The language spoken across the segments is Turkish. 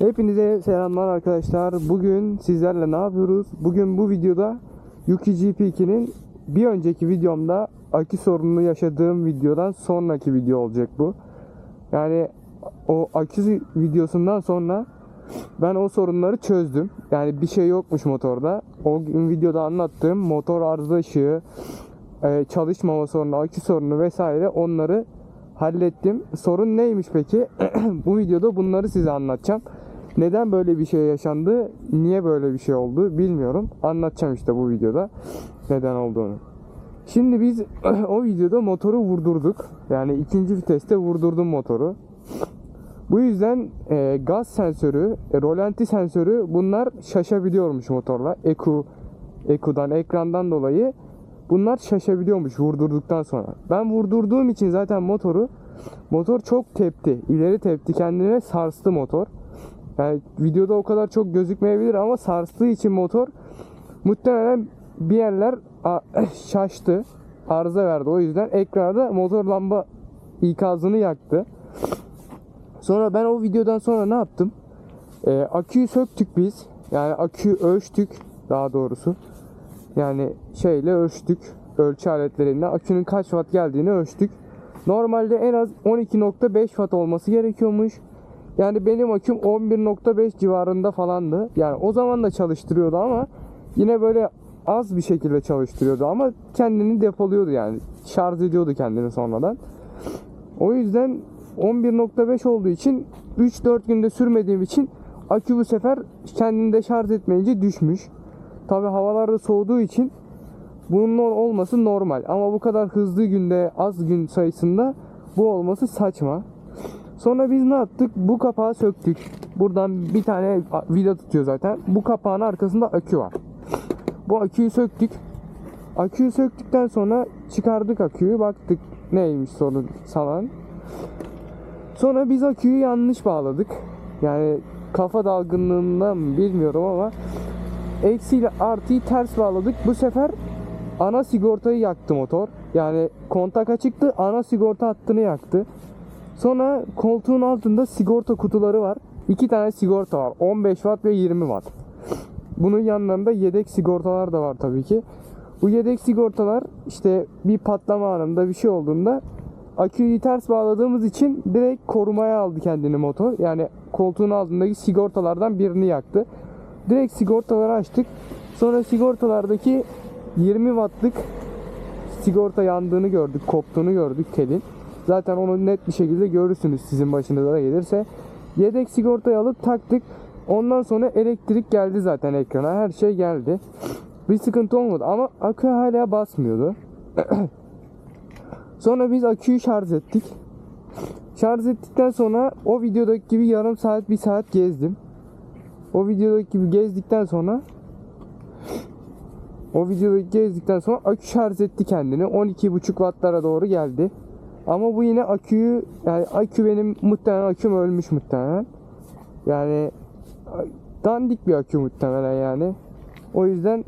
Hepinize selamlar arkadaşlar. Bugün sizlerle ne yapıyoruz? Bugün bu videoda Yuki GP2'nin bir önceki videomda akü sorununu yaşadığım videodan sonraki video olacak bu. Yani o akü videosundan sonra ben o sorunları çözdüm. Yani bir şey yokmuş motorda. O gün videoda anlattığım motor arıza ışığı, e, çalışmama sorunu, akü sorunu vesaire onları hallettim. Sorun neymiş peki? Bu videoda bunları size anlatacağım. Neden böyle bir şey yaşandı, niye böyle bir şey oldu bilmiyorum. Anlatacağım işte bu videoda neden olduğunu. Şimdi biz o videoda motoru vurdurduk. Yani ikinci viteste vurdurdum motoru. Bu yüzden e, gaz sensörü, e, rolanti sensörü bunlar şaşabiliyormuş motorla. ECU, ECU'dan, ekrandan dolayı bunlar şaşabiliyormuş vurdurduktan sonra. Ben vurdurduğum için zaten motoru motor çok tepti. ileri tepti kendine sarstı motor. Yani videoda o kadar çok gözükmeyebilir ama sarstığı için motor muhtemelen bir yerler a- şaştı. Arıza verdi. O yüzden ekranda motor lamba ikazını yaktı. Sonra ben o videodan sonra ne yaptım? Ee, aküyü söktük biz. Yani aküyü ölçtük daha doğrusu. Yani şeyle ölçtük. Ölçü aletleriyle akünün kaç watt geldiğini ölçtük. Normalde en az 12.5 watt olması gerekiyormuş. Yani benim aküm 11.5 civarında falandı. Yani o zaman da çalıştırıyordu ama yine böyle az bir şekilde çalıştırıyordu ama kendini depoluyordu yani. Şarj ediyordu kendini sonradan. O yüzden 11.5 olduğu için 3-4 günde sürmediğim için akü bu sefer kendini de şarj etmeyince düşmüş. Tabi havalarda soğuduğu için bunun olması normal. Ama bu kadar hızlı günde az gün sayısında bu olması saçma. Sonra biz ne yaptık? Bu kapağı söktük. Buradan bir tane vida tutuyor zaten. Bu kapağın arkasında akü var. Bu aküyü söktük. Aküyü söktükten sonra çıkardık aküyü. Baktık neymiş sorun falan. Sonra biz aküyü yanlış bağladık. Yani kafa dalgınlığından bilmiyorum ama eksi ile artıyı ters bağladık. Bu sefer ana sigortayı yaktı motor. Yani kontak açıktı. Ana sigorta hattını yaktı. Sonra koltuğun altında sigorta kutuları var. İki tane sigorta var. 15 watt ve 20 watt. Bunun yanlarında yedek sigortalar da var tabii ki. Bu yedek sigortalar işte bir patlama anında bir şey olduğunda aküyü ters bağladığımız için direkt korumaya aldı kendini motor. Yani koltuğun altındaki sigortalardan birini yaktı. Direkt sigortaları açtık. Sonra sigortalardaki 20 wattlık sigorta yandığını gördük, koptuğunu gördük telin. Zaten onu net bir şekilde görürsünüz sizin başınıza da gelirse. Yedek sigortayı alıp taktık. Ondan sonra elektrik geldi zaten ekrana. Her şey geldi. Bir sıkıntı olmadı ama akü hala basmıyordu. sonra biz aküyü şarj ettik. Şarj ettikten sonra o videodaki gibi yarım saat bir saat gezdim. O videodaki gibi gezdikten sonra o videodaki gezdikten sonra akü şarj etti kendini. 12.5 wattlara doğru geldi. Ama bu yine aküyü yani akü benim muhtemelen aküm ölmüş muhtemelen. Yani dandik bir akü muhtemelen yani. O yüzden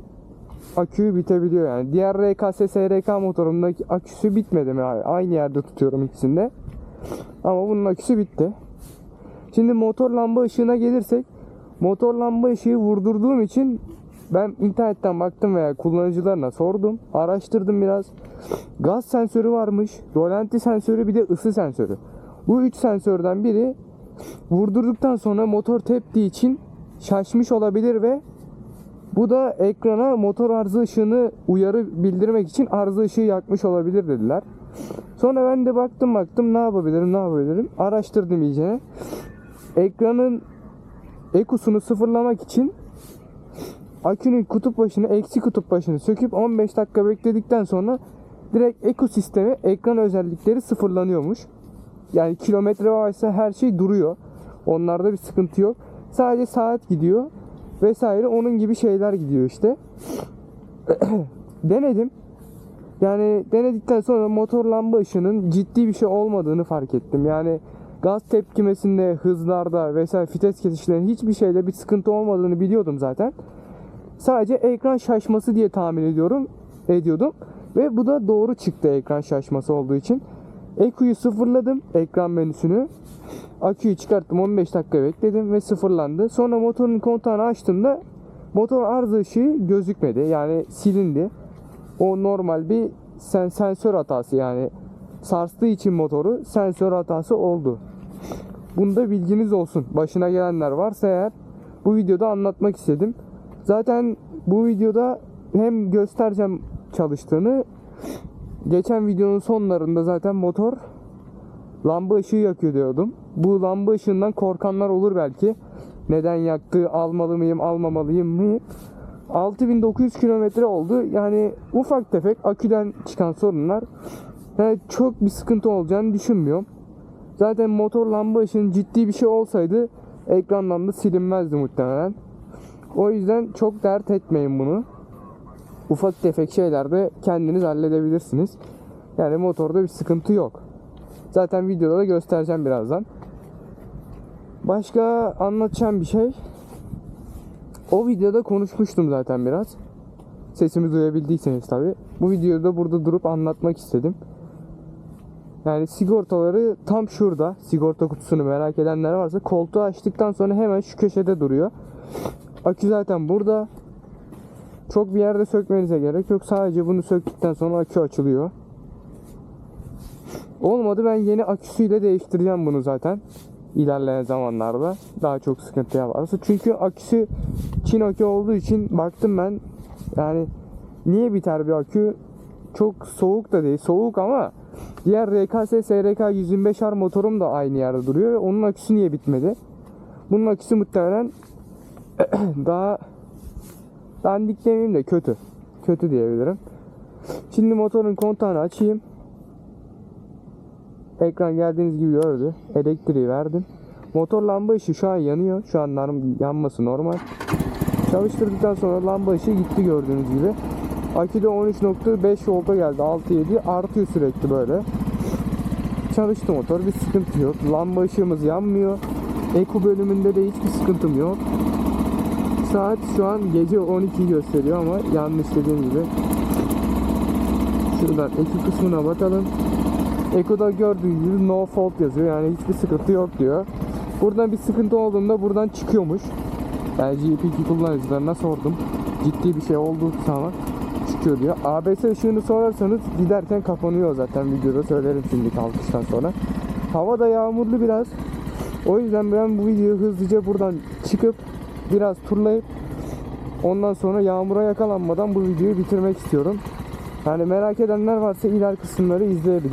aküyü bitebiliyor yani. Diğer RKS SRK motorumdaki aküsü bitmedi mi abi? Aynı yerde tutuyorum ikisinde. Ama bunun aküsü bitti. Şimdi motor lamba ışığına gelirsek motor lamba ışığı vurdurduğum için ben internetten baktım veya kullanıcılarına sordum. Araştırdım biraz. Gaz sensörü varmış. Rolanti sensörü bir de ısı sensörü. Bu üç sensörden biri vurdurduktan sonra motor teptiği için şaşmış olabilir ve bu da ekrana motor arıza ışığını uyarı bildirmek için arıza ışığı yakmış olabilir dediler. Sonra ben de baktım baktım ne yapabilirim ne yapabilirim. Araştırdım iyice. Ekranın ekusunu sıfırlamak için akünün kutup başını eksi kutup başını söküp 15 dakika bekledikten sonra direkt ekosistemi ekran özellikleri sıfırlanıyormuş. Yani kilometre varsa her şey duruyor. Onlarda bir sıkıntı yok. Sadece saat gidiyor vesaire onun gibi şeyler gidiyor işte. Denedim. Yani denedikten sonra motor lamba ışığının ciddi bir şey olmadığını fark ettim. Yani gaz tepkimesinde, hızlarda vesaire vites kesişlerinde hiçbir şeyde bir sıkıntı olmadığını biliyordum zaten. Sadece ekran şaşması diye tahmin ediyorum, ediyordum. Ve bu da doğru çıktı ekran şaşması olduğu için. EQ'yu sıfırladım ekran menüsünü. Aküyü çıkarttım 15 dakika bekledim ve sıfırlandı. Sonra motorun kontağını açtığımda motor arıza ışığı gözükmedi. Yani silindi. O normal bir sen sensör hatası yani sarstığı için motoru sensör hatası oldu. Bunda bilginiz olsun. Başına gelenler varsa eğer bu videoda anlatmak istedim. Zaten bu videoda hem göstereceğim çalıştığını geçen videonun sonlarında zaten motor lamba ışığı yakıyor diyordum. Bu lamba ışığından korkanlar olur belki. Neden yaktı, almalı mıyım, almamalıyım mı? 6900 kilometre oldu. Yani ufak tefek aküden çıkan sorunlar. Yani çok bir sıkıntı olacağını düşünmüyorum. Zaten motor lamba ışığının ciddi bir şey olsaydı ekrandan da silinmezdi muhtemelen. O yüzden çok dert etmeyin bunu. Ufak tefek şeylerde kendiniz halledebilirsiniz. Yani motorda bir sıkıntı yok. Zaten videoda da göstereceğim birazdan. Başka anlatacağım bir şey. O videoda konuşmuştum zaten biraz. Sesimi duyabildiyseniz tabi. Bu videoda burada durup anlatmak istedim. Yani sigortaları tam şurada. Sigorta kutusunu merak edenler varsa koltuğu açtıktan sonra hemen şu köşede duruyor. Akü zaten burada. Çok bir yerde sökmenize gerek yok. Sadece bunu söktükten sonra akü açılıyor. Olmadı ben yeni aküsüyle değiştireceğim bunu zaten. İlerleyen zamanlarda daha çok sıkıntıya varsa. Çünkü aküsü Çin akü olduğu için baktım ben yani niye biter bir akü? Çok soğuk da değil. Soğuk ama diğer RKS SRK 125R motorum da aynı yerde duruyor onun aküsü niye bitmedi? Bunun aküsü muhtemelen daha dandik demeyeyim de kötü. Kötü diyebilirim. Şimdi motorun kontağını açayım. Ekran geldiğiniz gibi gördü. Elektriği verdim. Motor lamba ışığı şu an yanıyor. Şu an yanması normal. Çalıştırdıktan sonra lamba ışığı gitti gördüğünüz gibi. Aküde 13.5 volta geldi. 6.7 artıyor sürekli böyle. Çalıştı motor. Bir sıkıntı yok. Lamba ışığımız yanmıyor. Eko bölümünde de hiçbir sıkıntım yok. Saat şu an gece 12 gösteriyor ama yanlış dediğim gibi. Şuradan eki kısmına bakalım. Eko'da gördüğünüz gibi no fault yazıyor. Yani hiçbir sıkıntı yok diyor. Buradan bir sıkıntı olduğunda buradan çıkıyormuş. Yani GP2 kullanıcılarına sordum. Ciddi bir şey olduğu zaman çıkıyor diyor. ABS ışığını sorarsanız giderken kapanıyor zaten videoda söylerim şimdi kalkıştan sonra. Hava da yağmurlu biraz. O yüzden ben bu videoyu hızlıca buradan çıkıp biraz turlayıp ondan sonra yağmura yakalanmadan bu videoyu bitirmek istiyorum. Yani merak edenler varsa iler kısımları izleyebilir.